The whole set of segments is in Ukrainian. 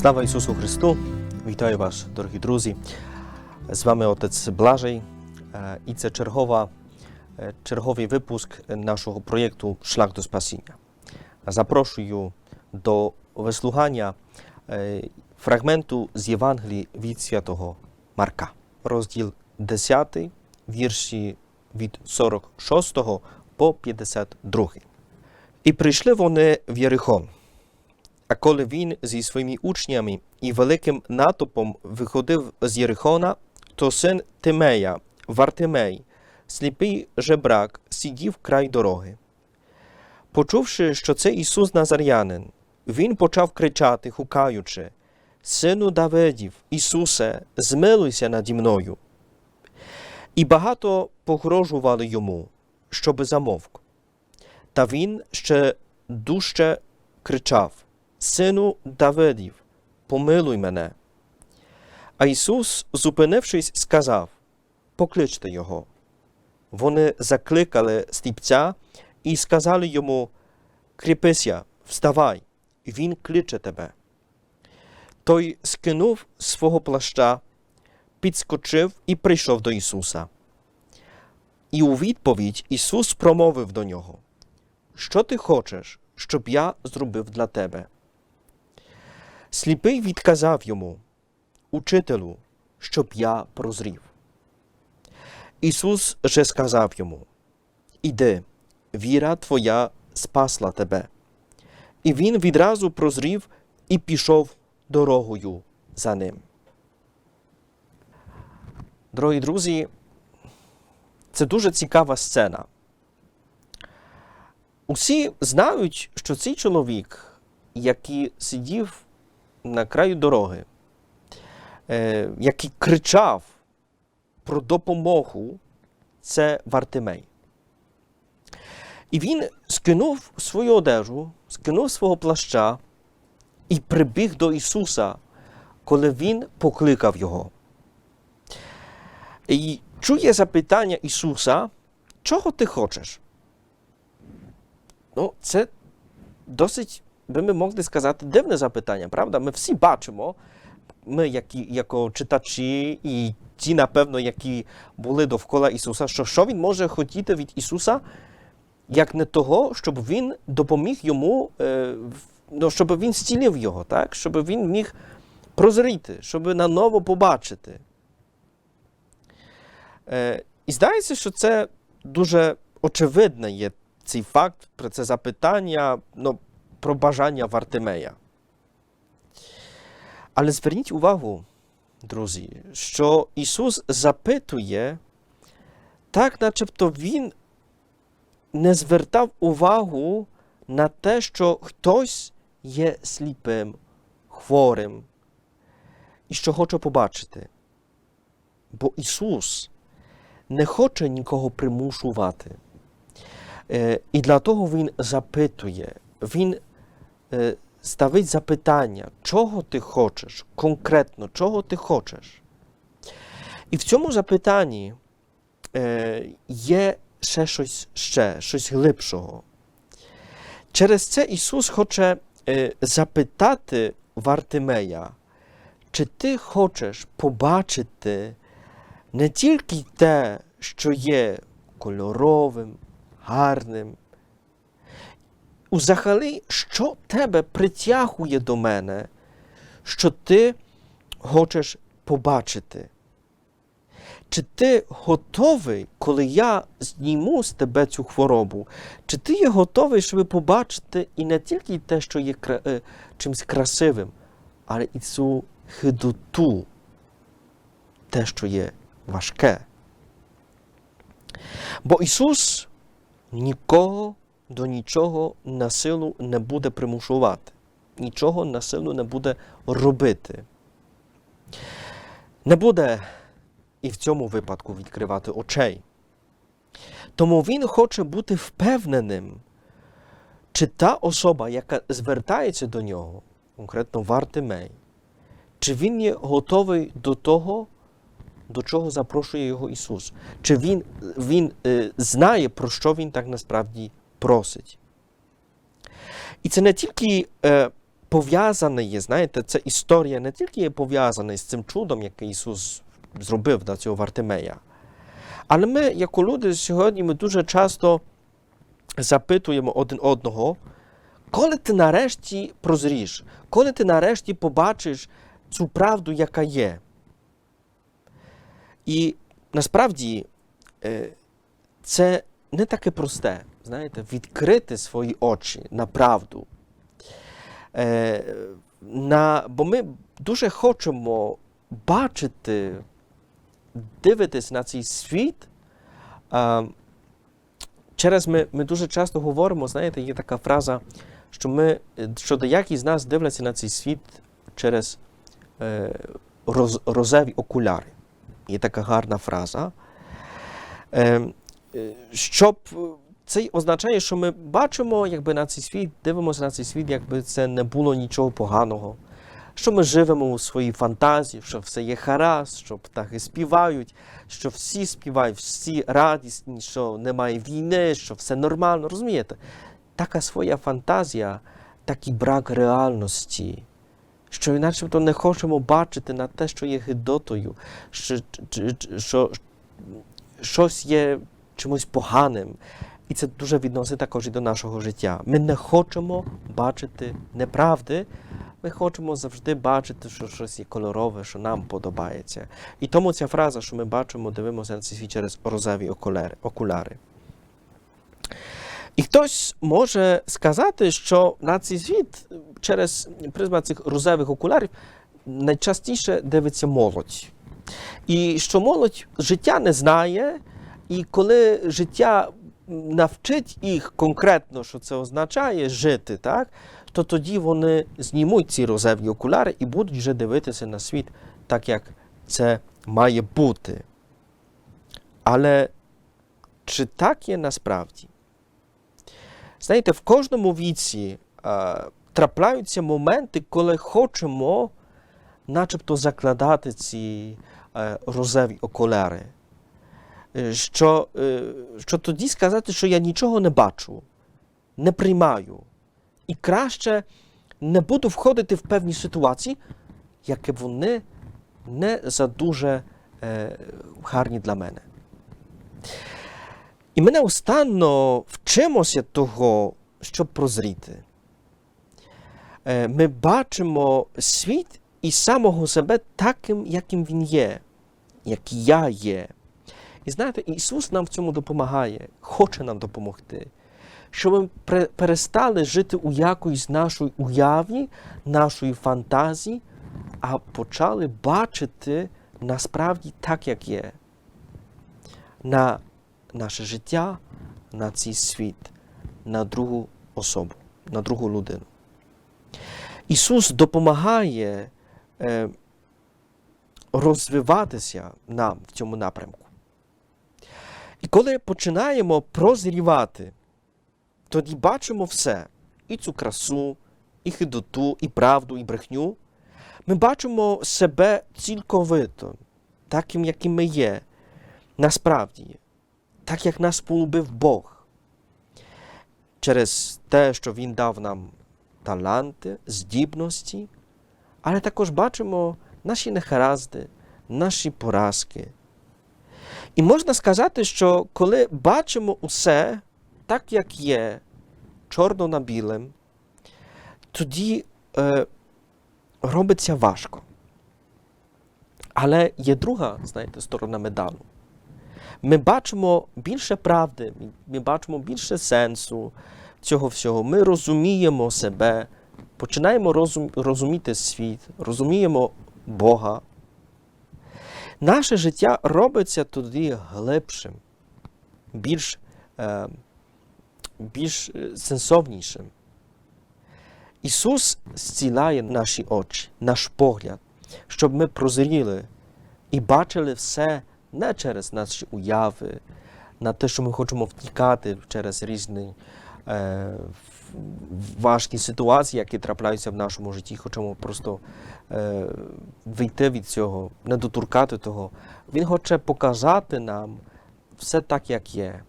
Слава Ісусу Христу! Вітаю вас, дорогі друзі. З вами отець Блажей, е, і це чергова, е, черговий випуск нашого проєкту Шлях до Спасіння. Запрошую до вислухання е, фрагменту з Євангелії від святого Марка, розділ 10, вірші від 46 по 52. І прийшли вони в Єрихон. А коли він зі своїми учнями і великим натовпом виходив з Єрихона, то син Тимея, Вартимей, сліпий жебрак, сидів край дороги. Почувши, що це Ісус Назарянин, він почав кричати, гукаючи: Сину Давидів, Ісусе, змилуйся наді мною. І багато погрожували йому, щоби замовк. Та він ще дужче кричав: Сину Давидів, помилуй мене. А Ісус, зупинившись, сказав: Покличте його. Вони закликали сліпця і сказали йому: Кріпися, вставай, він кличе тебе. Той скинув свого плаща, підскочив і прийшов до Ісуса. І у відповідь Ісус промовив до нього: Що ти хочеш, щоб я зробив для тебе? Сліпий відказав йому, Учителю, щоб я прозрів. Ісус же сказав йому: Іди, віра твоя спасла тебе. І він відразу прозрів і пішов дорогою за ним. Дорогі друзі, це дуже цікава сцена. Усі знають, що цей чоловік, який сидів на краю дороги, е, який кричав про допомогу, це Вартимей. І він скинув свою одежу, скинув свого плаща і прибіг до Ісуса, коли Він покликав його. І чує запитання Ісуса, чого ти хочеш? Ну, це досить, би ми могли сказати, дивне запитання, правда? Ми всі бачимо, ми, які, як читачі, і ті, напевно, які були довкола Ісуса, що що Він може хотіти від Ісуса, як не того, щоб Він допоміг йому, е, ну, щоб Він зцілив його, так? щоб він міг прозріти, щоб наново побачити. Е, і здається, що це дуже очевидне є цей факт, про це запитання ну, про бажання Вартимея. Але зверніть увагу, друзі, що Ісус запитує, так начебто Він не звертав увагу на те, що хтось є сліпим, хворим і що хоче побачити. Бо Ісус не хоче нікого примушувати. Е, І для того Він запитує, Він ставить запитання, чого ти хочеш, конкретно, чого ти хочеш. І в цьому запитанні е, є ще щось ще, щось глибшого. Через це Ісус хоче е, запитати Вартимея, чи ти хочеш побачити не тільки те, що є кольоровим, гарним. Взагалі, що тебе притягує до мене, що ти хочеш побачити? Чи ти готовий, коли я зніму з тебе цю хворобу, чи ти є готовий, щоб побачити і не тільки те, що є е, чимось красивим, але і цю хидоту, те, що є важке? Бо Ісус нікого до нічого на силу не буде примушувати, нічого на силу не буде робити. Не буде і в цьому випадку відкривати очей. Тому Він хоче бути впевненим, чи та особа, яка звертається до нього, конкретно Вартимей, чи він є готовий до того, до чого запрошує його Ісус? Чи Він, він е, знає, про що Він так насправді просить? І це не тільки е, пов'язане є, знаєте, ця історія не тільки є пов'язана з цим чудом, яке Ісус зробив для цього Вартимея, але ми, як люди, сьогодні ми дуже часто запитуємо один одного, коли ти нарешті прозріш, коли ти нарешті побачиш цю правду, яка є. І насправді е, це не таке просте, знаєте, відкрити свої очі на правду. Е, на, бо ми дуже хочемо бачити, дивитись на цей світ. А, через ми, ми дуже часто говоримо, знаєте, є така фраза, що ми, що деякі з нас дивляться на цей світ через е, роз, розеві окуляри. Є така гарна фраза. Е, е, щоб це означає, що ми бачимо якби, на цей світ, дивимося на цей світ, якби це не було нічого поганого. Що ми живемо у своїй фантазії, що все є гаразд, що птахи співають, що всі співають, всі радісні, що немає війни, що все нормально. Розумієте? Така своя фантазія, такий брак реальності, що начебто не хочемо бачити на те, що є гидотою, що, що, що щось є чимось поганим. І це дуже відносить також і до нашого життя. Ми не хочемо бачити неправди, ми хочемо завжди бачити, що щось є кольорове, що нам подобається. І тому ця фраза, що ми бачимо, дивимося на цей світ через розові окуляри. І хтось може сказати, що на цей світ через призмат цих розових окулярів найчастіше дивиться молодь. І що молодь життя не знає, і коли життя навчить їх конкретно, що це означає жити, так, то тоді вони знімуть ці розеві окуляри і будуть вже дивитися на світ так, як це має бути. Але чи так є насправді? Знаєте, в кожному віці е, трапляються моменти, коли хочемо начебто закладати ці е, розеві окуляри. Е, Що, е, що тоді сказати, що я нічого не бачу, не приймаю. І краще не буду входити в певні ситуації, які вони не за дуже е, гарні для мене. І ми неустанно вчимося того, щоб прозріти. Е, Ми бачимо світ і самого себе таким, яким він є, як я є. І знаєте, Ісус нам в цьому допомагає, хоче нам допомогти, щоб ми перестали жити у якоїсь нашої уяві, нашої фантазії, а почали бачити насправді так, як є. На наше життя, на цей світ, на другу особу, на другу людину. Ісус допомагає е, розвиватися нам в цьому напрямку. І коли починаємо прозрівати, тоді бачимо все: і цю красу, і хидоту, і правду, і брехню. Ми бачимо себе цілковито, таким, яким ми є, насправді, так як нас полюбив Бог. Через те, що Він дав нам таланти, здібності, але також бачимо наші негаразди, наші поразки. І можна сказати, що коли бачимо усе так, як є, чорно на білим, тоді е, робиться важко. Але є друга, знаєте, сторона медалу. Ми бачимо більше правди, ми бачимо більше сенсу цього всього. Ми розуміємо себе, починаємо розум, розуміти світ, розуміємо Бога. Наше життя робиться тоді глибшим, більш, е, більш е, сенсовнішим. Ісус зціляє наші очі, наш погляд, щоб ми прозріли і бачили все не через наші уяви, на те, що ми хочемо втікати через різні важкі ситуації, які трапляються в нашому житті, хочемо просто е, вийти від цього, не доторкати того. Він хоче показати нам все так, як є.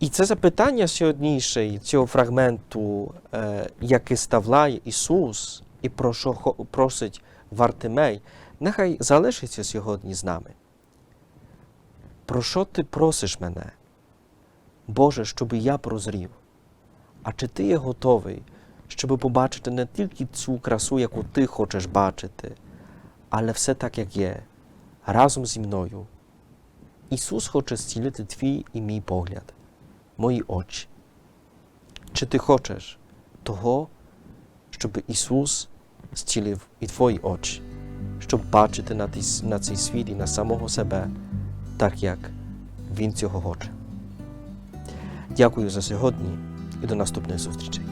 І це запитання сьогоднішнє, цього фрагменту, е, яке ставляє Ісус і про що просить Вартимей, нехай залишиться сьогодні з нами. Про що ти просиш мене? Боже, щоб я прозрів. А чи ти є готовий, щоб побачити не тільки цю красу, яку ти хочеш бачити, але все так, як є, разом зі мною? Ісус хоче зцілити твій і мій погляд, мої очі. Чи ти хочеш того, щоб Ісус зцілив і твої очі, щоб бачити на, цей світ і на самого себе, так як Він цього хоче? Дякую за сьогодні і до наступних зустрічей.